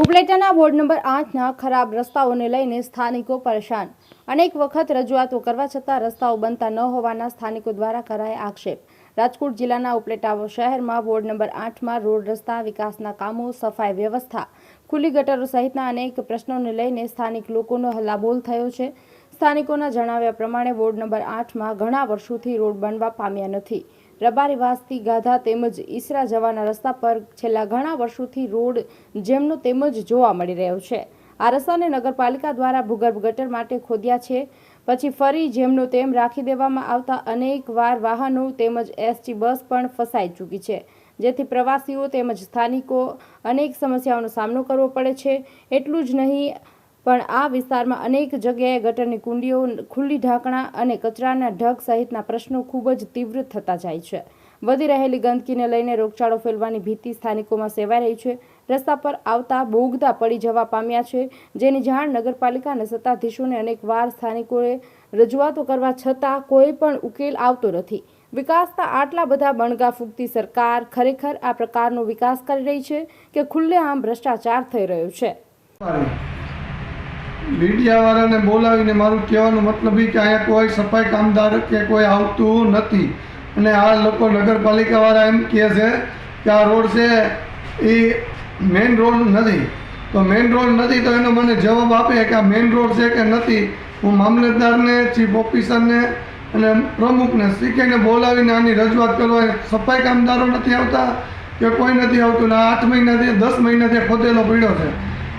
કુંડિયાના ward number આઠના ખરાબ રસ્તાઓને લઈને સ્થાનિકો પરેશાન. અનેક વખત રજૂઆતો કરવા છતાં રસ્તાઓ બનતા ન હોવાના સ્થાનિકો દ્વારા કરાય આક્ષેપ. રાજકોટ જિલ્લાના ઉપલેટા શહેરમાં વોર્ડ નંબર આઠમાં રોડ રસ્તા, વિકાસના કામો, સફાઈ વ્યવસ્થા, ખુલ્લી ગટરો સહિતના અનેક પ્રશ્નોને લઈને સ્થાનિક લોકોનો હલ્લાબોલ થયો છે. સ્થાનિકોના જણાવ્યા પ્રમાણે વોર્ડ નંબર આઠમાં ઘણા વર્ષોથી રોડ બનવા પામ્યા નથી. રબારીવાસથી ગાધા તેમજ ઈસરા જવાના રસ્તા પર છેલ્લા ઘણા વર્ષોથી રોડ જેમનો તેમજ જોવા મળી રહ્યો છે. આ રસ્તાને નગરપાલિકા દ્વારા ભૂગર્ભ ગટર માટે ખોદ્યા છે. પછી ફરી જેમનો તેમ રાખી દેવામાં આવતા અનેક વાર વાહનો તેમજ એસટી બસ પણ ફસાઈ ચૂકી છે. જેથી પ્રવાસીઓ તેમજ સ્થાનિકો અનેક સમસ્યાઓનો સામનો કરવો પડે છે. એટલું જ નહીં પણ આ વિસ્તારમાં અનેક જગ્યાએ ગટરની કુંડીઓ, ખુલ્લી ઢાંકણા અને કચરાના ઢગ સહિતના પ્રશ્નો ખૂબ જ તીવ્ર થતા જાય છે. વધી રહેલી ગંદકીને લઈને રોગચાળો ફેલવાની ભીતિ સ્થાનિકોમાં સેવાઈ રહી છે. રસ્તા પર આવતા બોગદા પડી જવા પામ્યા છે. જેની જાણ નગરપાલિકા અને સત્તાધીશોને અનેક વાર સ્થાનિકોએ રજૂઆતો કરવા છતાં કોઈ પણ ઉકેલ આવતો નથી. વિકાસના આટલા બધા બણગા ફૂંકતી સરકાર ખરેખર આ પ્રકારનો વિકાસ કરી રહી છે કે ખુલ્લેઆમ ભ્રષ્ટાચાર થઈ રહ્યો છે. મીડિયાવાળાને બોલાવીને મારું કહેવાનો મતલબ એ કે અહીંયા કોઈ સફાઈ કામદાર કે કોઈ આવતું નથી. અને આ લોકો નગરપાલિકાવાળા એમ કહે છે કે આ રોડ છે એ મેઇન રોડ નથી. તો મેઇન રોડ નથી તો એનો મને જવાબ આપે કે આ મેઇન રોડ છે કે નથી? હું મામલતદારને, ચીફ ઓફિસરને અને પ્રમુખને શીખીને બોલાવીને આની રજૂઆત કરવા સફાઈ કામદારો નથી આવતા કે કોઈ નથી આવતું? ને આઠ મહિનાથી દસ મહિનાથી ખોદેલો પડ્યો છે.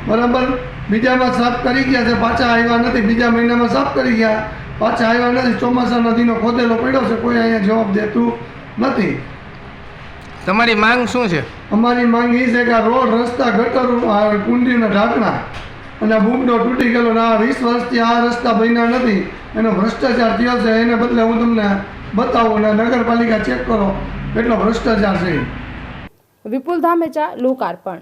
બરાબર? બીજામાં સાફ કરી ગયા છે પાછા આવ્યા નથી. બીજા મહિનામાં સાફ કરી ગયા. પાછા આવ્યા નથી. ચોમાસા નદીનો ખોદેલો પડ્યો છે. કોઈ અહીંયા જવાબ દેતું નથી. તમારી માંગ શું છે? અમારી માંગ એ છે કે આ રોડ રસ્તા ગટર કુંડીના ઢાંકણા અને આ બૂમડો તૂટી ગયેલો ને આ વીસ વર્ષથી આ રસ્તા બન્યા નથી. એનો ભ્રષ્ટાચાર થયો છે. એને બદલે હું તમને બતાવું અને નગરપાલિકા ચેક કરો. એટલો ભ્રષ્ટાચાર છે વિપુલ ધામેચા લોકાર્પણ.